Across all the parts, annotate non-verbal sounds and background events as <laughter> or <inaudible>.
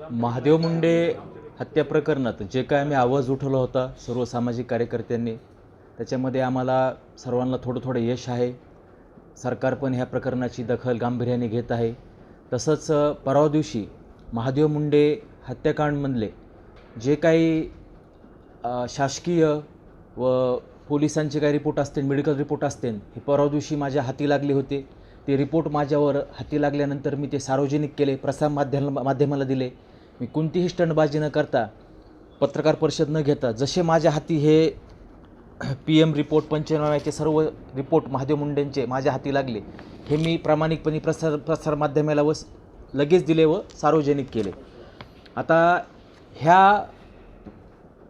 महादेव मुंडे हत्या प्रकरणात जे काय आम्ही आवाज उठवला होता सर्व सामाजिक कार्यकर्त्यांनी त्याच्यामध्ये आम्हाला सर्वांना थोडं थोडं यश आहे. सरकार पण ह्या प्रकरणाची दखल गांभीर्याने घेत आहे. तसंच परवा दिवशी महादेव मुंडे हत्याकांडमधले जे काही शासकीय व पोलिसांचे काही रिपोर्ट असतील मेडिकल रिपोर्ट असतील हे परवा दिवशी माझ्या हाती लागले होते. ते रिपोर्ट माझ्यावर हाती लागल्यानंतर मी ते सार्वजनिक केले प्रसार माध्यम माध्यमाला दिले. मी कोणतीही स्टंटबाजी न करता पत्रकार परिषद न घेता जसे माझ्या हाती हे <clears throat> पी एम रिपोर्ट पंचनाम्याचे सर्व रिपोर्ट महादेव मुंडेंचे माझ्या हाती लागले हे मी प्रामाणिकपणे प्रसार प्रसारमाध्यमाला व लगेच दिले व सार्वजनिक केले. आता ह्या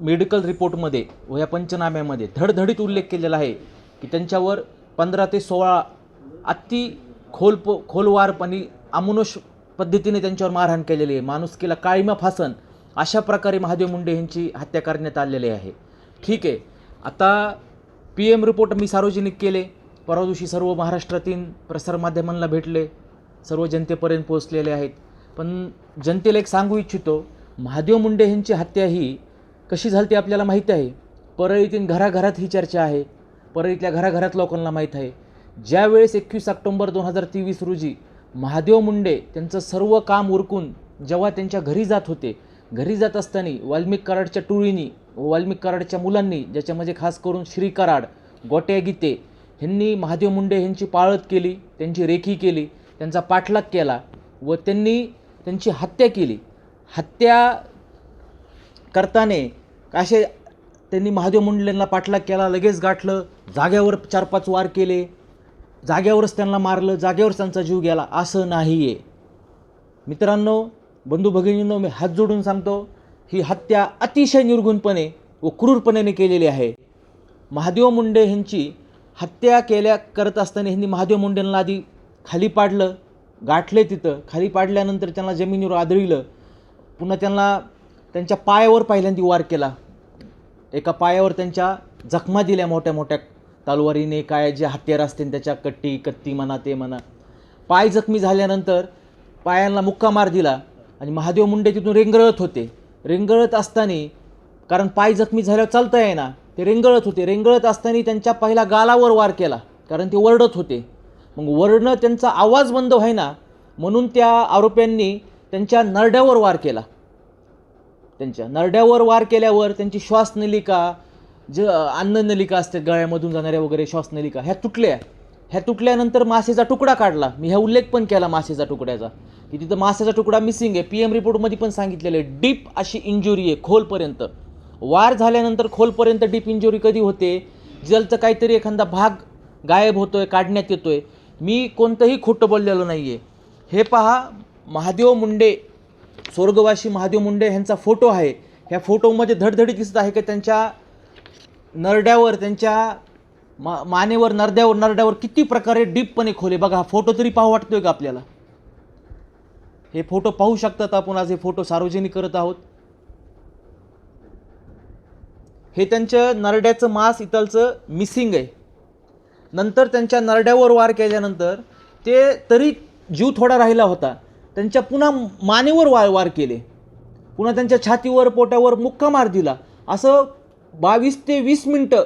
मेडिकल रिपोर्टमध्ये व या पंचनाम्यामध्ये धडधडीत उल्लेख केलेला आहे की त्यांच्यावर पंधरा ते सोळा अति खोल प खोलवारपणे अमानुष पद्धतीने त्यांच्यावर मारहाण केलेली आहे. माणुसकीला काळीमा फासन अशा प्रकारे महादेव मुंडे यांची हत्या करण्यात आलेली आहे. ठीक आहे. आता पी एम रिपोर्ट मी सार्वजनिक केले. परवा दिवशी सर्व महाराष्ट्रातील प्रसारमाध्यमांना भेटले. सर्व जनतेपर्यंत पोहोचलेले आहेत. पण जनतेला एक सांगू इच्छितो महादेव मुंडे यांची हत्या ही कशी झाली ती आपल्याला माहीत आहे. परळीतील घराघरात ही चर्चा आहे. परळीतल्या घराघरात लोकांना माहीत आहे. ज्यावेळेस एकवीस ऑक्टोंबर दोन हजार तेवीस रोजी महादेव मुंडे त्यांचं सर्व काम उरकून जेव्हा त्यांच्या घरी जात होते घरी जात असताना वाल्मिक कराडच्या टोळीनी व वाल्मिक कराडच्या मुलांनी ज्याच्यामध्ये खास करून श्री कराड गोट्या गीते ह्यांनी महादेव मुंडे यांची पाळत केली त्यांची रेखी केली त्यांचा पाठलाग केला व त्यांनी त्यांची हत्या केली. हत्या करताना असे त्यांनी महादेव मुंडेंना पाठलाग केला लगेच गाठलं जाग्यावर चार पाच वार केले. जाग्यावरच त्यांना मारलं जाग्यावरच त्यांचा जीव गेला. असं नाही आहे मित्रांनो बंधू भगिनींनो मी हात जोडून सांगतो ही हत्या अतिशय निर्गुणपणे व क्रूरपणेने केलेली आहे. महादेव मुंडे ह्यांची हत्या केल्या करत असताना ह्यांनी महादेव मुंडेंना आधी खाली पाडलं गाठले तिथं. खाली पाडल्यानंतर त्यांना जमिनीवर आदळलं. पुन्हा त्यांना त्यांच्या पायावर पहिल्यांदा वार केला. एका पायावर त्यांच्या जखमा दिल्या मोठ्या मोठ्या तलवारीने काय जे हत्यार असतील त्याच्या कट्टी कत्ती म्हणा ते म्हणा. पाय जखमी झाल्यानंतर पायांना मुक्का मार दिला आणि महादेव मुंडे तिथून रेंगळत होते. रेंगळत असताना कारण पाय जखमी झाल्यावर चालता येईना ते रेंगळत होते. रेंगळत असताना त्यांच्या पहिला गालावर वार केला कारण ते वरडत होते. मग वरडणं त्यांचा आवाज बंद व्हायना म्हणून त्या आरोप्यांनी त्यांच्या नरड्यावर वार केला. त्यांच्या नरड्यावर वार केल्यावर त्यांची श्वासनलिका ज अन्ननलिका असतात गळ्यामधून जाणाऱ्या वगैरे श्वासनलिका ह्या तुटल्या. ह्या तुटल्यानंतर मासेचा तुकडा काढला. मी ह्या उल्लेख पण केला मासेचा तुकड्याचा. की तिथं मासेचा तुकडा मिसिंग आहे. पी एम रिपोर्टमध्ये पण सांगितलेलं आहे. डीप अशी इंजुरी आहे खोलपर्यंत. वार झाल्यानंतर खोलपर्यंत डीप इंजुरी कधी होते? जलचं काहीतरी एखादा भाग गायब होतोय काढण्यात येतोय. मी कोणतंही खोटं बोललेलो नाही आहे हे पहा महादेव मुंडे स्वर्गवासी महादेव मुंडे ह्यांचा फोटो आहे. ह्या फोटोमध्ये धडधडी दिसत आहे की? त्यांच्या नरड्यावर त्यांच्या मा मानेवर नरड्यावर नरड्यावर किती प्रकारे डीपपणे खोले. बघा हा फोटो तरी पाहू वाटतोय का आपल्याला? हे फोटो पाहू शकतात आपण आज हे फोटो सार्वजनिक करत आहोत. हे त्यांचं नरड्याचं मांस इथलचं मिसिंग आहे. नंतर त्यांच्या नरड्यावर वार केल्यानंतर ते तरी जीव थोडा राहिला होता. त्यांच्या पुन्हा मानेवर वार वार केले. पुन्हा त्यांच्या छातीवर पोटावर मुक्का मार दिला. असं बावीस ते वीस मिनटं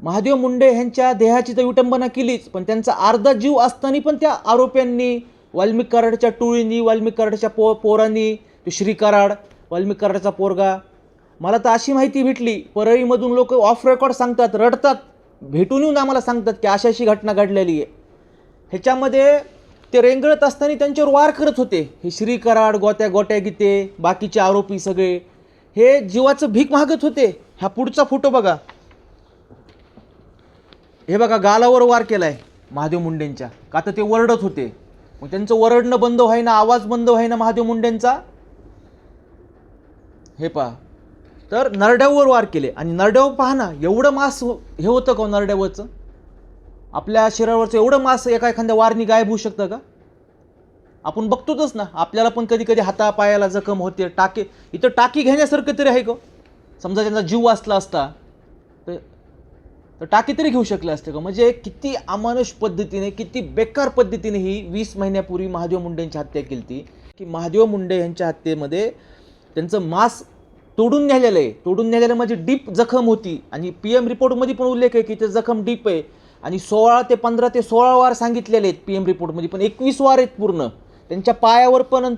महादेव मुंडे ह्यांच्या देहाची तर विटंबना केलीच पण त्यांचा अर्धा जीव असताना पण त्या आरोप्यांनी वाल्मिक कराडच्या टोळींनी वाल्मिक कराडच्या पो पोरांनी तो श्री कराड वाल्मिक कराडचा पोरगा. मला तर अशी माहिती भेटली परळीमधून लोक ऑफ रेकॉर्ड सांगतात रडतात. भेटून येऊन आम्हाला सांगतात की अशी अशी घटना घडलेली आहे. ह्याच्यामध्ये ते रेंगळत असताना त्यांच्यावर वार करत होते. हे श्री कराड गोत्या गोट्या गीते बाकीचे आरोपी सगळे. हे जीवाचं भीक मागत होते. हा पुढचा फोटो बघा. हे बघा गालावर वार केलाय महादेव मुंडेंच्या. का तर ते वरडत होते. मग त्यांचं वरडणं बंद व्हायना आवाज बंद व्हायना महादेव मुंडेंचा? हे पहा. तर नरड्यावर वार केले. आणि नरड्यावर पहा ना एवढं मास हो- हे होतं का हो नरड्यावरचं? आपल्या शरीरावरचं एवढं मास एका एखाद्या वारनी गायब होऊ शकतं का? आपण बघतोच ना आपल्याला पण कधी कधी हातापायाला जखम होते टाके इथं टाकी घेण्यासारखं तरी आहे का हो? समजा त्यांचा जीव वाचला असता तर तर टाकी तरी घेऊ शकले असते का? म्हणजे किती अमानुष पद्धतीने किती बेकार पद्धतीने ही वीस महिन्यापूर्वी महादेव मुंडेंची हत्या केली ती की महादेव मुंडे यांच्या हत्येमध्ये त्यांचं मास तोडून नेलेलं आहे. तोडून नेलेलं म्हणजे डीप जखम होती. आणि पी एम रिपोर्टमध्ये पण उल्लेख आहे की ते जखम डीप आहे. आणि सोळा ते पंधरा ते सोळा वार सांगितलेले आहेत पी एम रिपोर्टमध्ये पण एकवीस वार आहेत पूर्ण. त्यांच्या पायावर पण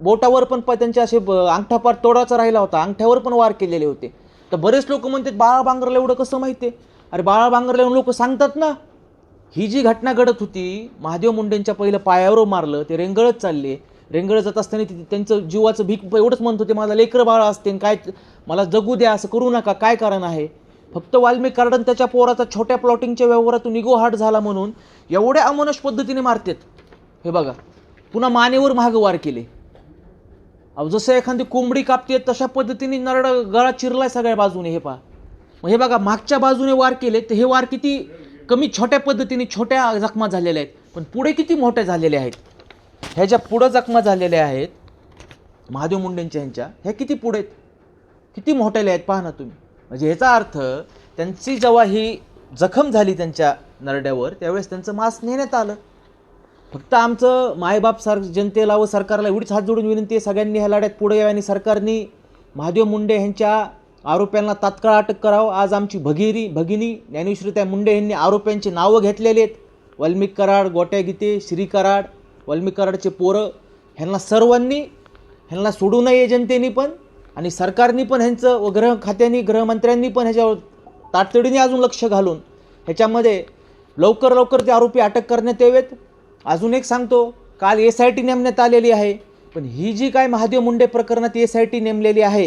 बोटावर पण त्यांचे असे ब- अंगठापार तोडाचा राहिला होता. अंगठ्यावर पण वार केलेले होते. तर बरेच लोक म्हणतात बाळा बांगरला एवढं कसं माहिती आहे? अरे बाळा बांगरला लोक सांगतात ना. ही जी घटना घडत होती महादेव मुंडेंच्या पहिलं पायावर मारलं ते रेंगळत चालले. रेंगळत जात असताना त्यांचं जीवाचं भीक एवढंच म्हणत होते माझा लेकरं बाळ असते काय मला जगू द्या असं करू नका काय कारण आहे? फक्त वाल्मिक कार्डन त्याच्या पोराचा छोट्या प्लॉटिंगच्या व्यवहारातून निगो झाला म्हणून एवढ्या अमानुष पद्धतीने मारतात. हे बघा पुन्हा मानेवर महागवार केले. जसं एखादी कोंबडी कापते तशा पद्धतीने नरड गळा चिरलाय सगळ्या बाजूने हे पहा. मग हे बघा मागच्या बाजूने वार केले तर हे वार किती कमी छोट्या पद्धतीने छोट्या जखमा झालेल्या आहेत. पण पुढे किती मोठ्या झालेल्या आहेत? ह्या ज्या पुढं जखमा झालेल्या आहेत महादेव मुंडेंच्या ह्यांच्या ह्या किती पुढे आहेत? किती मोठ्याल्या आहेत? पहा ना तुम्ही. म्हणजे ह्याचा अर्थ त्यांची जेव्हा ही जखम झाली त्यांच्या नरड्यावर त्यावेळेस त्यांचं मांस नेण्यात आलं. फक्त आमचं मायबाप सर जनतेला व सरकारला एवढीच हात जोडून विनंती आहे सगळ्यांनी ह्या लढ्यात पुढे यावे आणि सरकारने महादेव मुंडे यांच्या आरोप्यांना तात्काळ अटक करावं. आज आमची भगिरी भगिनी ज्ञानेश्वरीताई मुंडे यांनी आरोप्यांची नावं घेतलेली आहेत. वाल्मिक कराड गोट्या गीते श्री कराड वाल्मिक कराडचे पोरं ह्यांना सर्वांनी ह्यांना सोडू नये जनतेने पण आणि सरकारने पण ह्यांचं व गृह खात्यांनी गृहमंत्र्यांनी पण ह्याच्यावर तातडीने अजून लक्ष घालून ह्याच्यामध्ये लवकर लवकर ते आरोपी अटक करण्यात यावेत. अजून एक सांगतो काल एस आय टी नेमण्यात आलेली आहे. पण ही जी काय महादेव मुंडे प्रकरणात एस आय टी नेमलेली आहे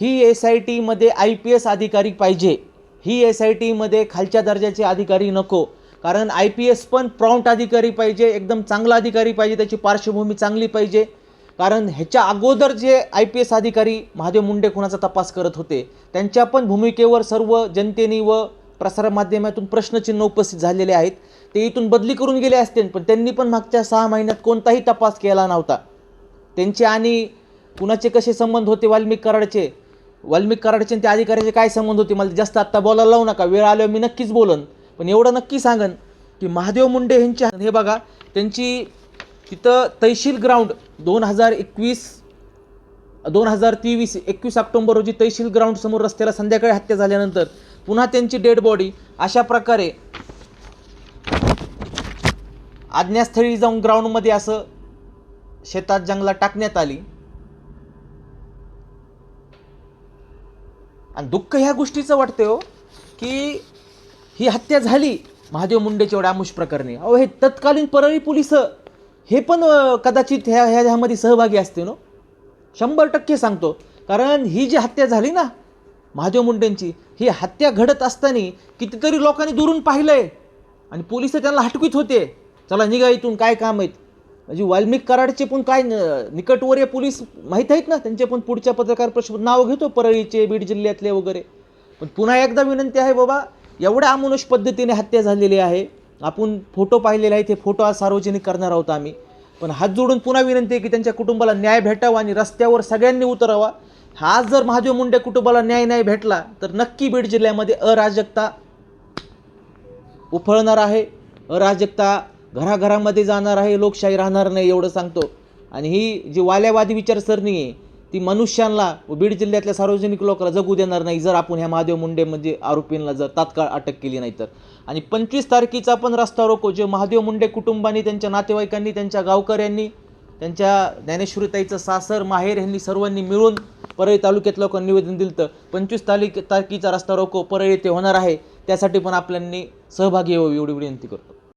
ही एस आय टीमध्ये आय पी एस अधिकारी पाहिजे. ही एस आय टीमध्ये खालच्या दर्जाचे अधिकारी नको. कारण आय पी एस पण प्रॉम्प्ट अधिकारी पाहिजे एकदम चांगला अधिकारी पाहिजे त्याची पार्श्वभूमी चांगली पाहिजे. कारण ह्याच्या अगोदर जे आय पी एस अधिकारी महादेव मुंडे खुनाचा तपास करत होते त्यांच्या पण भूमिकेवर सर्व जनतेने व प्रसारमाध्यमातून प्रश्नचिन्ह उपस्थित झालेले आहेत. ते इथून बदली करून गेले असते पण त्यांनी पण मागच्या सहा महिन्यात कोणताही तपास केला नव्हता. त्यांचे आणि कुणाचे कसे संबंध होते वाल्मिक कराडचे? वाल्मिक कराडचे आणि त्या अधिकाऱ्याचे काय संबंध होते? मला जास्त आत्ता बोलायला लावू नका वेळ आल्यावर मी नक्कीच बोलन. पण एवढं नक्की सांगन की महादेव मुंडे यांच्या हे बघा त्यांची तिथं तहसील ग्राउंड दोन हजार एकवीस दोन हजार तेवीस एकवीस ऑक्टोंबर रोजी तहसील ग्राउंडसमोर रस्त्याला संध्याकाळी हत्या झाल्यानंतर पुन्हा त्यांची डेड बॉडी. अशा प्रकारे आज्ञास्थळी जाऊन ग्राउंडमध्ये असं शेतात जंगलात टाकण्यात आली. आणि दुःख ह्या गोष्टीचं वाटतं हो की ही हत्या झाली. महादेव मुंडेच्या एवढ्या आमुष प्रकरणी. अहो हे तत्कालीन परळी पोलीस हे पण कदाचित ह्या ह्या ह्यामध्ये सहभागी असते ना हो. शंभर टक्के सांगतो. कारण ही जी हत्या झाली ना महादेव मुंडेंची ही हत्या घडत असताना कितीतरी लोकांनी दुरून पाहिलंय. आणि पोलीस त्यांना हटकवीत होते. चला निघा इथून काय काम आहेत? म्हणजे वाल्मिक कराडचे पण काय न- निकटवर्य पोलीस माहीत आहेत ना? त्यांचे पण पुढच्या पत्रकार परिषद नाव घेतो परळीचे बीड जिल्ह्यातले वगैरे. पण पुन्हा एकदा विनंती आहे बाबा एवढ्या अमानुष पद्धतीने हत्या झालेली आहे. आपण फोटो पाहिलेले आहेत हे फोटो आज सार्वजनिक करणार आहोत आम्ही. पण हात जोडून पुन्हा विनंती आहे की त्यांच्या कुटुंबाला न्याय भेटावा आणि रस्त्यावर सगळ्यांनी उतरावा. हा जर महादेव मुंडे कुटुंबाला न्याय नाही भेटला तर नक्की बीड जिल्ह्यामध्ये अराजकता उफळणार आहे. अराजकता घराघरामध्ये जाणार आहे लोकशाही राहणार नाही एवढं सांगतो. आणि ही जी वाल्यावादी विचारसरणी आहे ती मनुष्यांना व बीड जिल्ह्यातल्या सार्वजनिक लोकांना जगू देणार नाही जर आपण ह्या महादेव मुंडे म्हणजे आरोपींना जर तात्काळ अटक केली नाही तर. आणि पंचवीस तारखेचा पण रस्ता रोको जे महादेव मुंडे कुटुंबांनी त्यांच्या नातेवाईकांनी त्यांच्या गावकऱ्यांनी त्यांच्या ज्ञानेश्वरीताईचं सासर माहेर यांनी सर्वांनी मिळून परळी तालुक्यात लोकांना निवेदन दिलं तर पंचवीस तारीख तारखेचा रस्ता रोको परळी येथे होणार आहे. त्यासाठी पण आपल्यांनी सहभागी व्हावी एवढी विनंती करतो.